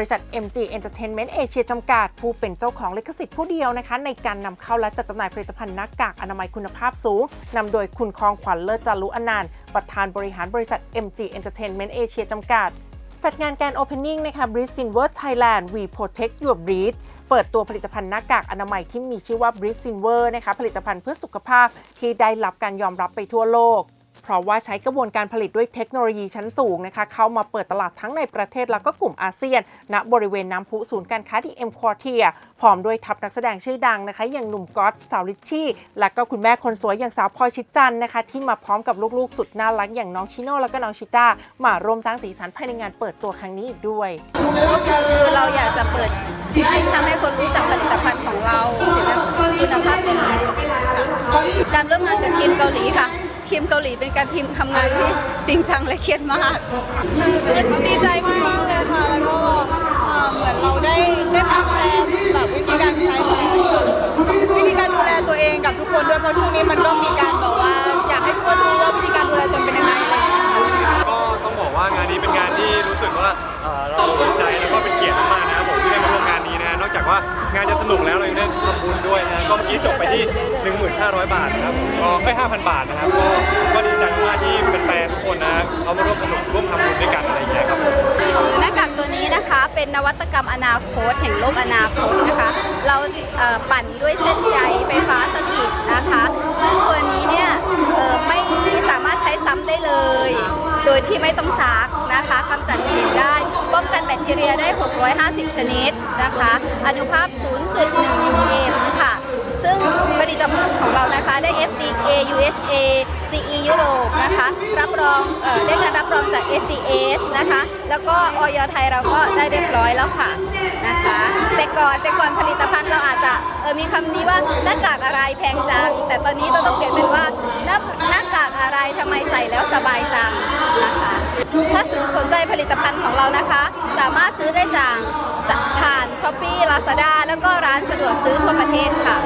ริษัท MG Entertainment Asia จำกัด ผู้เป็นเจ้าของลิขสิทธิ์ผู้เดียวนะคะ ในการนำเข้าและจัดจำหน่ายผลิตภัณฑ์หน้ากากอนามัยคุณภาพสูงนำโดยคุณคองขวัญเลิศจารุอนันต์ประธานบริหารบริษัท MG Entertainment Asia จำกัด จัดงานการ Opening นะคะ Breathe Silver Thailand We Protect Your Breathe เปิดตัวผลิตภัณฑ์หน้ากากอนามัยที่มีชื่อว่า Breathe Silver นะคะผลิตภัณฑ์เพื่อสุขภาพที่ได้รับการยอมรับไปทั่วโลก เพราะว่าใช้กระบวนการผลิตด้วยเทคโนโลยีชั้นสูงนะคะเข้ามาเปิดตลาดทั้งในประเทศแล้วก็กลุ่มอาเซียน ณบริเวณน้ำพุศูนย์การค้าที่เอ็มควอเทียพร้อมด้วยทัพนักแสดงชื่อดังนะคะ อย่างหนุ่มก๊อตสาวลิชชี่ และก็คุณแม่คนสวยอย่างสาวพลอยชิดจันนะคะ ที่มาพร้อมกับลูกๆ สุดน่ารักอย่างน้องชิโน่แล้วก็น้องชิต้ามาร่วมสร้างสีสันภายในงานเปิดตัวครั้งนี้อีกด้วยคือเราอยากจะเปิดให้ทำให้คนรู้จักผลิตภัณฑ์ของเราคุณภาพดีการร่วมงานกับทีมเกาหลีค่ะ ทีมเกาหลีเป็นการทีมทำงานที่จริงจังและเครียดมาก ดีใจมากๆเลยค่ะ แล้วก็เอ่อเหมือนเราได้ได้มาแชร์แบบวิธีการใช้วิธีการดูแลตัวเองกับทุกคนด้วยเพราะช่วงนี้มันก็มีการแบบว่า อยากให้ทุกคนรู้ว่าวิธีการดูแลตัวเองเป็นยังไงอะไรอย่างเงี้ยค่ะ ก็ต้องบอกว่างานนี้เป็นงานที่รู้สึกว่าเอ่อเรา เรายังได้ทำบุญด้วยนะก็เมื่อกี้จบไปที่ 1,500 บาทนะครับก็ไม่5,000 บาทนะครับ ก็ก็ดีใจมากที่เป็นแฟนทุกคนนะเขามาร่วมสนุกร่วมทำบุญด้วยกันอะไรอย่างเงี้ยครับหน้ากากตัวนี้นะคะเป็นนวัตกรรมอนาคตแห่งโลกอนาคตนะคะ เราเปั่นด้วยเส้นใยไฟฟ้าสถิตนะคะซึ่งตัวนี้เนี่ยไม่สามารถใช้ซ้ำได้เลย โดยที่ไม่ต้องซักนะคะกำจัดกลิ่น 650 ชนิดนะคะอนุภาพ 0.1 m ค่ะ ซึ่งผลิตภัณฑ์ของเรานะคะได้ FDA USA CE ยุโรปนะคะรับรองเอ่อได้การรับรองจาก AGS นะคะ แล้วก็ออยไทยเราก็ได้เรียบร้อยแล้วค่ะนะคะแต่ก่อนแต่ก่อนผลิตภัณฑ์เราอาจจะเออมีคำนี้ว่าหน้ากากอะไรแพงจัง แต่ตอนนี้เราต้องเปลี่ยนเป็นว่าหน้าหน้ากากอะไรทำไมใส่แล้วสบายจังนะคะถ้าสนใจผลิตภัณฑ์ของเรานะคะ สามารถ อได้จากผ่านช้อปปี้ลาซาด้าแล้วก็ร้านสะดวกซื้อทั่วประเทศค่ะ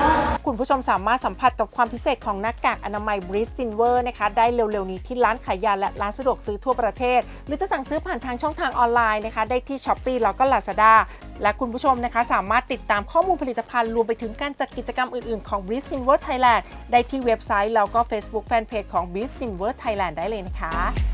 คุณผู้ชมสามารถสัมผัสกับความพิเศษของหน้ากากอนามัย Breathe Silver นะคะได้เร็วๆนี้ที่ร้านขายยาและร้านสะดวกซื้อทั่วประเทศ หรือจะสั่งซื้อผ่านทางช่องทางออนไลน์นะคะได้ที่ s h อ p e e แล้วก็ Lazada และคุณผู้ชมนะคะสามารถติดตามข้อมูลผลิตภัณฑ์รวมไปถึงการจัดกิจกรรมอื่นๆของ Breathe Silver Thailand ได้ที่เว็บไซต์แล้วก็ Facebook Fanpage ของ Breathe Silver Thailand ได้เลยนะคะ